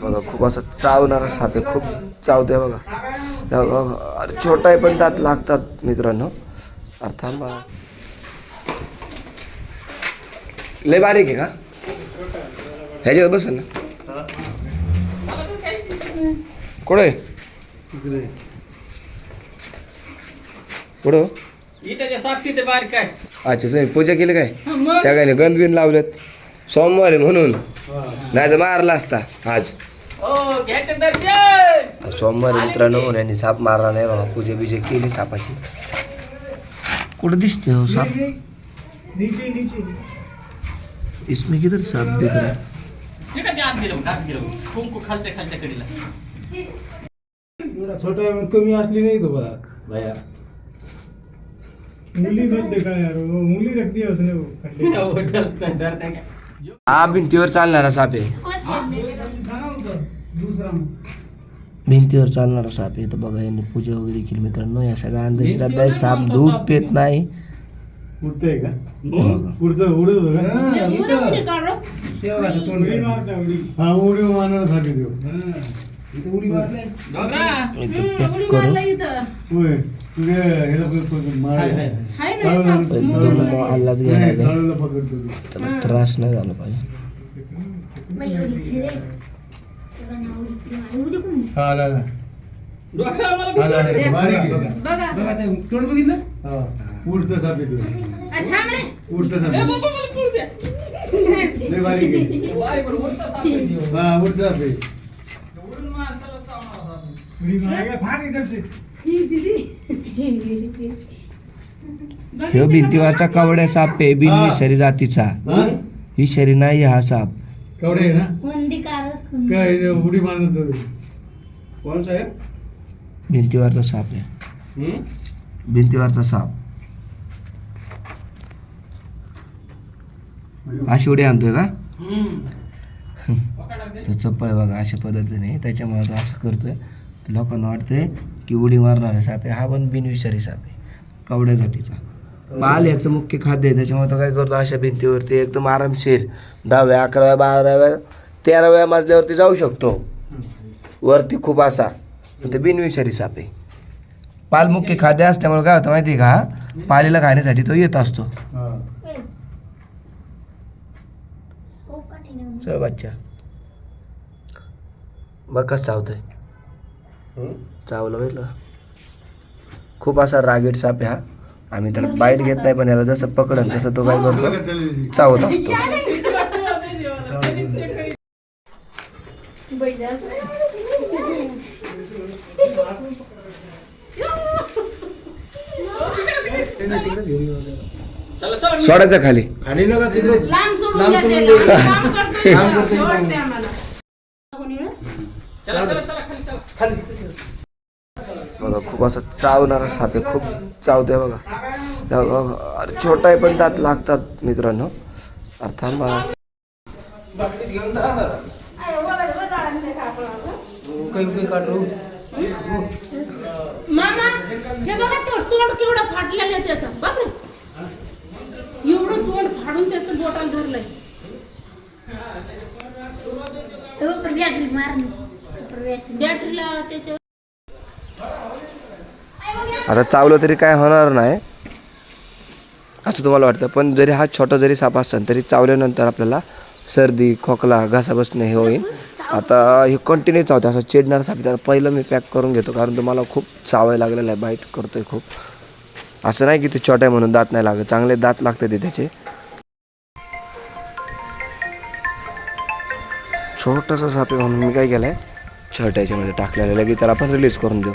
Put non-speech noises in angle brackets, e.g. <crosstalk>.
बघा खूप असा चावणारा साप आहे खूप चावते बघा. बघा, अरे छोटा आहे पण दात लागतात मित्रांनो. अरे थांबा लय बारीक आहे का? ह्याच्यात बसेल ना? कुठे कुठं? बारीक काय अच्छा तुम्ही पूजा केली काय? सगळ्यांनी गंध बिन लावलेत. सोमवारी म्हणून. नाही तर मारला असता आज. सोमवारी मित्रांनो यांनी साप मारला नाही बाबा पूजा बिजा केली सापाची. कुठं दिसते हो साप? नीचे नीचे इसमें किधर साप दिख रहा है? छोटा आहे म्हणून कमी असली नाही तो बघा भया. मुली मध्ये काय यार मुली रखती उसने वो खड्डे हो, भिंतीवर चालणारा साप आहे. भिंतीवर चालणारा साप आहे. तर बघा यांनी पूजा वगैरे केली मित्रांनो. या सगळ्या अंधश्रद्धा आहे साप दूध पेत नाही. हा हा. करू तू. त्याला त्रास नाही झाला पाहिजे. उडतं साप. उडतं साप. हा उडतं साप आहे. उडून माणसाला चावणारा साप आहे. उडी मारायला फार इकडचे ह्यो भिंतीवरचा कवड्या साप आहे बिनविषारी जातीचा. हा? विषारी नाही हा साप. कवडे आहे ना? मंदी कारच खून काय उडी मारणार तुम्ही? कोण साहेब? भिंतीवरचा साप आहे. भिंतीवरचा साप. अशी उडी आणतोय का. <laughs> तर चप्पल बघा अशा पद्धतीने त्याच्यामुळे तो असं करतोय. तर लोकांना वाटतंय की उडी मारणारा साप आहे हा पण बिनविषारी साप आहे कवड्या जातीचा. पाल याचं मुख्य खाद्य आहे त्याच्यामुळे तो काय करतो अशा भिंतीवरती एकदम आरामशीर दहाव्या अकराव्या बाराव्या तेराव्या मजल्यावरती जाऊ शकतो. वरती खूप असा ते बिनविषारी साप. आहे पाल मुख्य खाद्य असल्यामुळे काय होतं माहिती आहे का? पालीला खाण्यासाठी तो येत असतो. चल बच्चा. बघ कसं चावतंय चावलं बघितलं खूप असा रागीट साप आहे हा आम्ही त्याला बाईट घेत नाही पण याला जसं पकडन तसं तो काय करतो चावत असतो चला चला मी- सोडायचं खाली खाली नका तिकडे लांब सोडून लांब द्या सोडून त्याला. द्या. काम करतोय काम तो. करतोय तो. आवडते आम्हाला. कोणी हो? चला चला चला खाली चला बघा खूप असा चावणारा साप आहे खूप चावते बघा. हे बघा, अरे छोटा आहे पण दात लागतात मित्रांनो. अरे थांबा बाटलीत घेऊन जाणार. आहे, वर- वर झाडांना ते कापड आता. काही काही काढू. मामा हे बघा तो तोंड केवढं फाटलेलं आहे त्याचं. बापरे. एवढं तोंड फाडून त्याचं बोटाला धरलंय. तो बॅटरीला आता चावलं तरी काय होणार नाही. असं तुम्हाला वाटतं. पण जरी हा छोटा जरी साप असेल तरी चावल्यानंतर आपल्याला सर्दी खोकला घासा बसणे हे होईल. आता हे कंटिन्यू चावते. असं चिडणार साप त्याला पहिलं मी पॅक करून घेतो. कारण तुम्हाला खूप चावायला लागलेलं आहे. बाईट करतोय खूप. असं नाही की ते छोटं आहे म्हणून दात नाही लागत. चांगले दात लागते ते त्याचे. छोटासा साप आहे म्हणून मी काय केलं आहे शर्ट याच्यामध्ये टाकलेलं लगेच त्याला आपण रिलीज करून देऊ.